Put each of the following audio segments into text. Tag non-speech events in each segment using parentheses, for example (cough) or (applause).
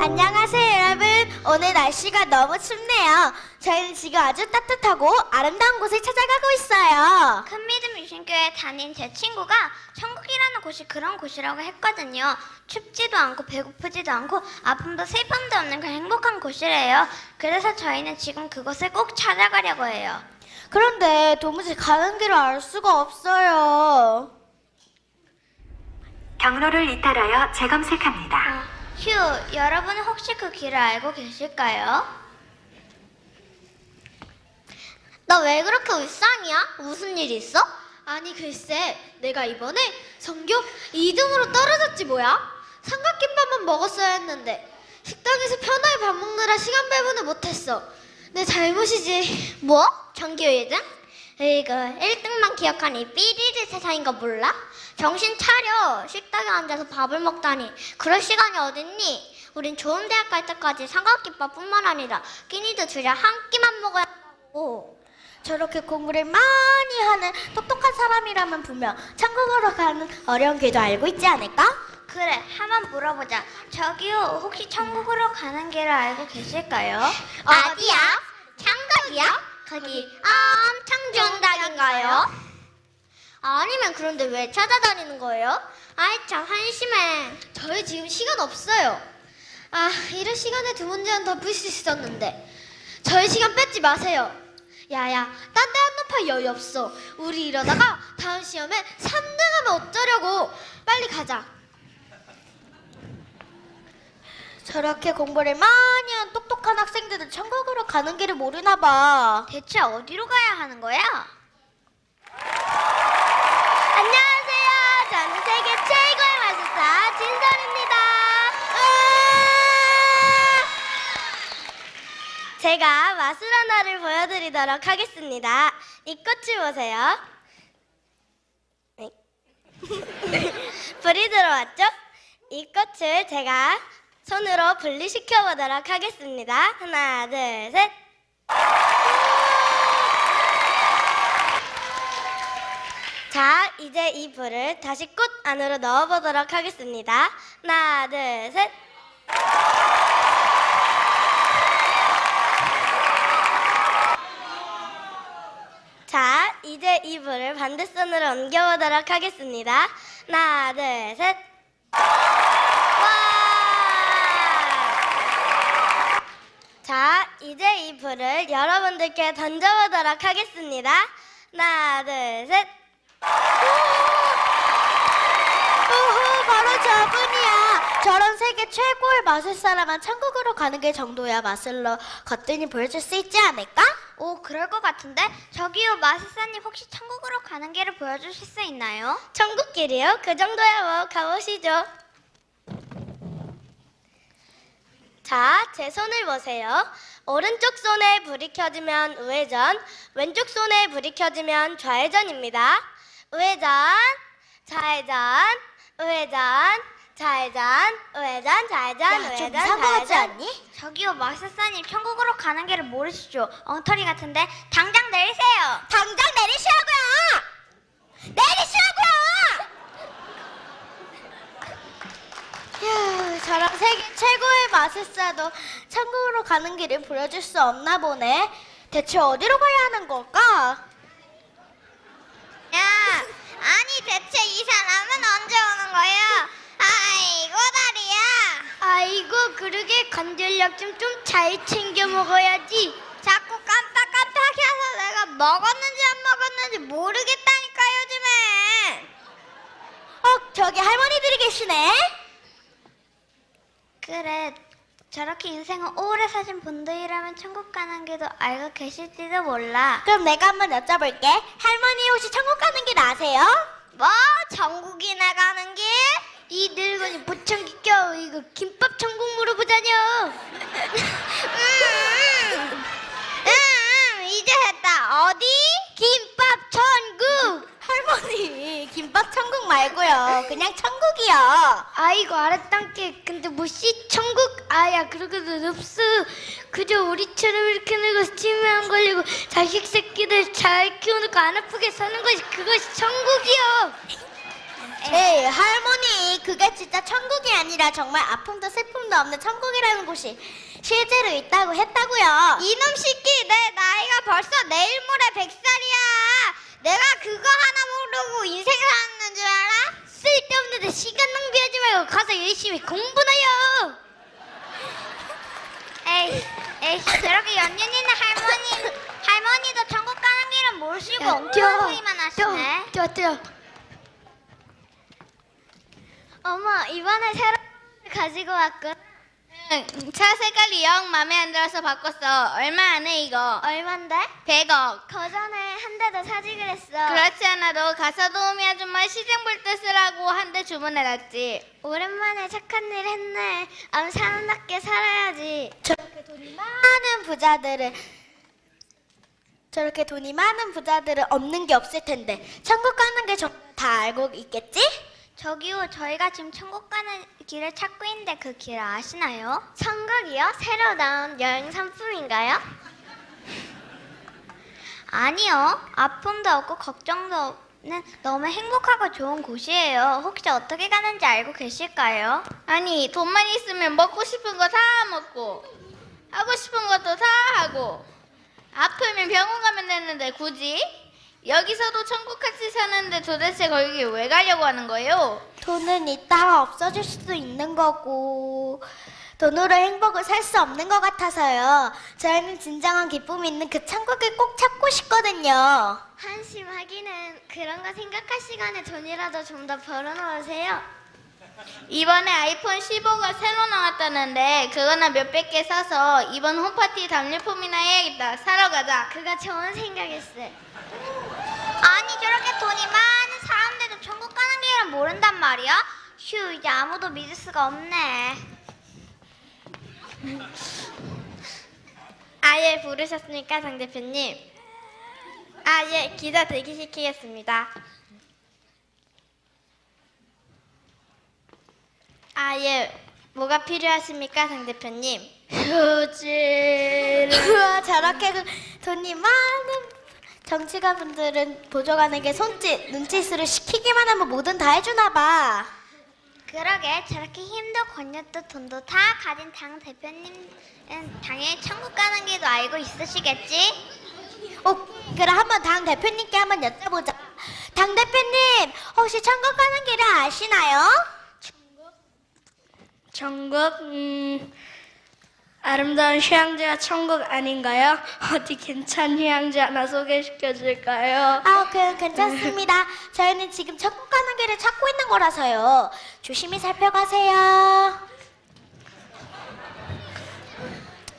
안녕하세요 여러분 오늘 날씨가 너무 춥네요 저희는 지금 아주 따뜻하고 아름다운 곳을 찾아가고 있어요 큰 믿음 유신교회 다닌 제 친구가 천국이라는 곳이 그런 곳이라고 했거든요. 춥지도 않고 배고프지도 않고 아픔도 슬픔도 없는 그 행복한 곳이래요. 그래서 저희는 지금 그곳을 꼭 찾아가려고 해요. 그런데 도무지 가는 길을 알 수가 없어요 경로를 이탈하여 재검색합니다. 어, 휴, 여러분 혹시 그 길을 알고 계실까요? 너 왜 그렇게 울상이야? 무슨 일 있어? 아니 글쎄 내가 이번에 전교 2등으로 떨어졌지 뭐야 삼각김밥만 먹었어야 했는데 식당에서 편하게 밥 먹느라 시간 배분을 못했어 내 잘못이지 뭐? 전교 1등? 에이그 1등만 기억하니 삐리리 세상인 거 몰라? 정신 차려 식당에 앉아서 밥을 먹다니 그럴 시간이 어딨니? 우린 좋은 대학 갈 때까지 삼각김밥뿐만 아니라 끼니도 주려 한 끼만 먹어야 한다고 저렇게 공부를 많이 하는 똑똑한 사람이라면 분명 천국으로 가는 어려운 길도 알고 있지 않을까? 그래 한번 물어보자 저기요 혹시 천국으로 가는 길을 알고 계실까요? 어디야? 창덕이야? 거기 엄청 좋은 닭인가요? 아니면 그런데 왜 찾아다니는 거예요? 아이 참 한심해 저희 지금 시간 없어요. 아, 이럴 시간에 두 문제는 더 풀 수 있었는데. 저희 시간 뺏지 마세요. 야야, 딴데한 놈팔 여유 없어. 우리 이러다가 다음 시험에 3등 하면 어쩌려고. 빨리 가자. 저렇게 공부를 많이 한 똑똑한 학생들은 천국으로 가는 길을 모르나 봐. 대체 어디로 가야 하는 거야? 안녕하세요. 저는 세계 최고의 마술사 진선입니다. 제가 마술 하나를 보여드리도록 하겠습니다. 이 꽃을 보세요. 네. (laughs) 불이 들어왔죠? 이 꽃을 제가 손으로 분리시켜 보도록 하겠습니다. 하나, 둘, 셋. 자, 이제 이 불을 다시 꽃 안으로 넣어 보도록 하겠습니다. 하나, 둘, 셋. 자, 이제 이 불을 반대손으로 옮겨 보도록 하겠습니다. 하나, 둘, 셋. 이제 이 불을 여러분들께 던져보도록 하겠습니다. 하나, 둘, 셋. 오호, 바로 저분이야. 저런 세계 최고의 마술사라면 천국으로 가는 게 정도야 마술로 거뜬히 보여줄 수 있지 않을까? 오, 그럴 것 같은데? 저기요, 마술사님 혹시 천국으로 가는 길을 보여주실 수 있나요? 천국길이요? 그 정도야 뭐, 가보시죠. 자, 제 손을 보세요. 오른쪽 손에 불이 켜지면 우회전, 왼쪽 손에 불이 켜지면 좌회전입니다. 우회전, 좌회전, 우회전, 좌회전, 우회전, 좌회전, 야, 좀 우회전, 이상한 거 같지 좌회전. 않니? 저기요, 마술사님 천국으로 가는 길을 모르시죠? 엉터리 같은데 당장 내리세요. 당장 내리시라고요! 내리시라고요! 휴, 저런 세계 최고의 마술사도 천국으로 가는 길을 보여줄 수 없나 보네. 대체 어디로 가야 하는 걸까? 야, 아니 대체 이 사람은 언제 오는 거야? 아이고 다리야. 아이고 그러게 관절약 좀 좀 잘 챙겨 먹어야지. 자꾸 깜빡깜빡해서 내가 먹었는지 안 먹었는지 모르겠다니까 요즘에. 어, 저기 할머니들이 계시네. 그래. 저렇게 인생을 오래 사신 분들이라면 천국 가는 길도 알고 계실지도 몰라. 그럼 내가 한번 여쭤볼게. 할머니 혹시 천국 가는 길 아세요? 뭐? 전국이나 가는 길? 이 늙은이 보청기 껴 이거 김밥 천국 물어보자뇨 음, 음, 이제 했다 어디? 김밥 천국 할머니, 김밥 천국 말고요. 그냥 천국이요. 아이고 알았단께 근데 뭐씨 천국 아야 그러고도 없어 그저 우리처럼 이렇게 늙어서 치매 안 걸리고 자식 새끼들 잘 키워놓고 안 아프게 사는 것이 그것이 천국이요 아유 할머니 그게 진짜 천국이 아니라 정말 아픔도 슬픔도 없는 천국이라는 곳이 실제로 있다고 했다고요. 이놈 새끼 내 나이가 벌써 내일 모레 백살이야 내가 그거 하나 모르고 인생 사는 줄 알아? 쓸데없는 데 시간 낭비하지 말고 가서 열심히 공부나 요 에이 에이 그렇게 연륜 있는 할머니 할머니도 천국 가는 길은 모르시고 엉뚱한 소리만 하시네. 뛰어 뛰어 어머 이번에 새로 가지고 왔군 차 색깔이 영 마음에 안 들어서 바꿨어. 얼마 안 해 이거? 얼만데? 100억. 거 전에 한 대 더 사지 그랬어 그렇지 않아도 가사 도우미 아줌마 시장 볼 때 쓰라고 한 대 주문해놨지. 오랜만에 착한 일 했네 아무 사람답게 살아야지 저렇게 돈이 많은 부자들은 저렇게 돈이 많은 부자들은 없는 게 없을 텐데 천국 가는 게 다 알고 있겠지? 저기요, 저희가 지금 천국 가는 길을 찾고 있는데 그 길 아시나요? 천국이요? 새로 나온 여행 상품인가요? (laughs) 아니요, 아픔도 없고 걱정도 없는 너무 행복하고 좋은 곳이에요. 혹시 어떻게 가는지 알고 계실까요? 아니 돈만 있으면 먹고 싶은 거 다 먹고 하고 싶은 것도 다 하고 아프면 병원 가면 되는데 굳이 여기서도 천국같이 사는데 도대체 거기 왜 가려고 하는 거예요? 돈은 있다가 없어질 수도 있는 거고 돈으로 행복을 살 수 없는 것 같아서요. 저희는 진정한 기쁨이 있는 그 천국을 꼭 찾고 싶거든요. 한심하기는 그런 거 생각할 시간에 돈이라도 좀 더 벌어놓으세요. 이번에 아이폰 15가 새로 나왔다는데 그거나 몇백 개 사서 이번 홈파티 답례품이나 해야겠다. 사러 가자. 그거 좋은. 아니 휴 이제 아무도 믿을 수가 없네. (laughs) 아예 부르셨습니까, 장 대표님? 아예 기자 대기시키겠습니다. 아예 뭐가 필요하십니까, 장 대표님? 휴지를 (laughs) 우와 저렇게 그 돈이 많은 정치가 분들은 보조관에게 손짓, 눈짓으로 시키기만 하면 뭐든 다 해주나 봐. 그러게 저렇게 힘도 권력도 돈도 다 가진 당 대표님은 당연히 천국 가는 길도 알고 있으시겠지? 어, 그럼 한번 당 대표님께 한번 여쭤보자. 당 대표님, 혹시 천국 가는 길을 아시나요? 천국 음, 아름다운 휴양지가 천국 아닌가요? 어디 괜찮은 휴양지 하나 소개시켜 줄까요? 아, 그 괜찮습니다. 저희는 지금 천국 가는 길을 찾고 있는 거라서요. 조심히 살펴가세요.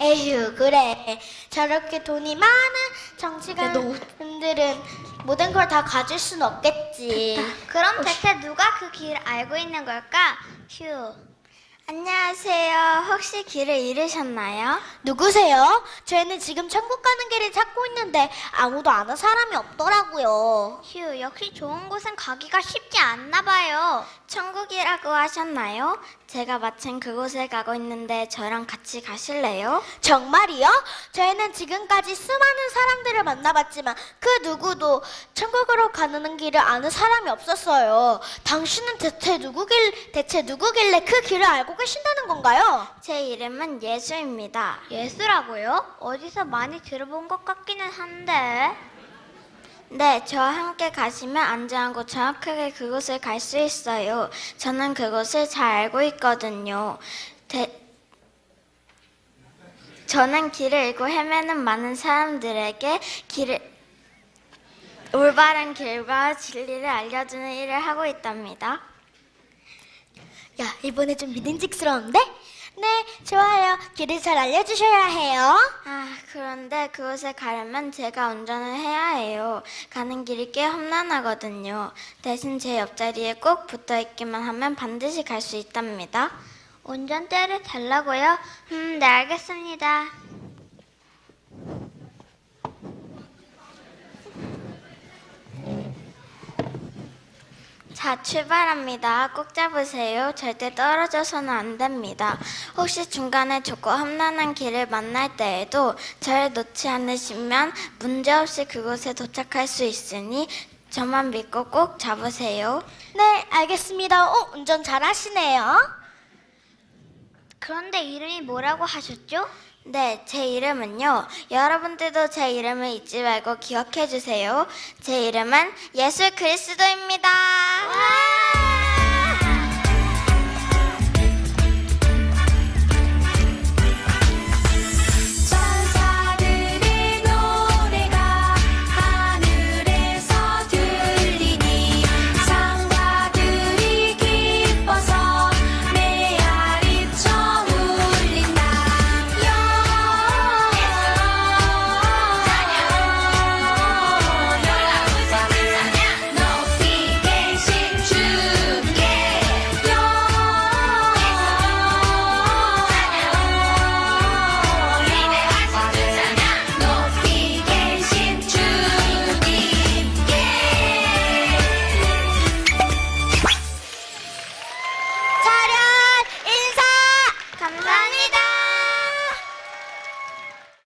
에휴, 그래. 저렇게 돈이 많은 정치가분들은 모든 걸 다 가질 순 없겠지. 그럼 대체 누가 그 길 알고 있는 걸까? 휴. 안녕하세요. 혹시 길을 잃으셨나요? 누구세요? 저희는 지금 천국 가는 길을 찾고 있는데 아무도 아는 사람이 없더라고요. 휴, 역시 좋은 곳은 가기가 쉽지 않나 봐요. 천국이라고 하셨나요? 제가 마침 그곳에 가고 있는데 저랑 같이 가실래요? 정말이요? 저희는 지금까지 수많은 사람들을 만나봤지만 그 누구도 천국으로 가는 길을 아는 사람이 없었어요. 당신은 대체 누구길 대체 누구길래 그 길을 알고 계신다는 건가요? 제 이름은 예수입니다. 예수라고요? 어디서 많이 들어본 것 같기는 한데. 네, 저와 함께 가시면 안전하고 정확하게 그곳을 갈 수 있어요. 저는 그곳을 잘 알고 있거든요. 대- 저는 길을 잃고 헤매는 많은 사람들에게 길을 올바른 길과 진리를 알려주는 일을 하고 있답니다. 야, 이번에 좀 믿음직스러운데? 네, 좋아요. 길을 잘 알려주셔야 해요. 아, 그런데 그곳에 가려면 제가 운전을 해야 해요. 가는 길이 꽤 험난하거든요. 대신 제 옆자리에 꼭 붙어 있기만 하면 반드시 갈 수 있답니다. 운전대를 달라고요? 음, 네, 알겠습니다. 자, 출발합니다. 꼭 잡으세요. 절대 떨어져서는 안 됩니다. 혹시 중간에 좁고 험난한 길을 만날 때에도 저를 놓지 않으시면 문제없이 그곳에 도착할 수 있으니 저만 믿고 꼭 잡으세요. 네, 알겠습니다. 어, 운전 잘하시네요. 그런데 이름이 뭐라고 하셨죠? 네, 제 이름은요. 여러분들도 제 이름을 잊지 말고 기억해 주세요. 제 이름은 예수 그리스도입니다.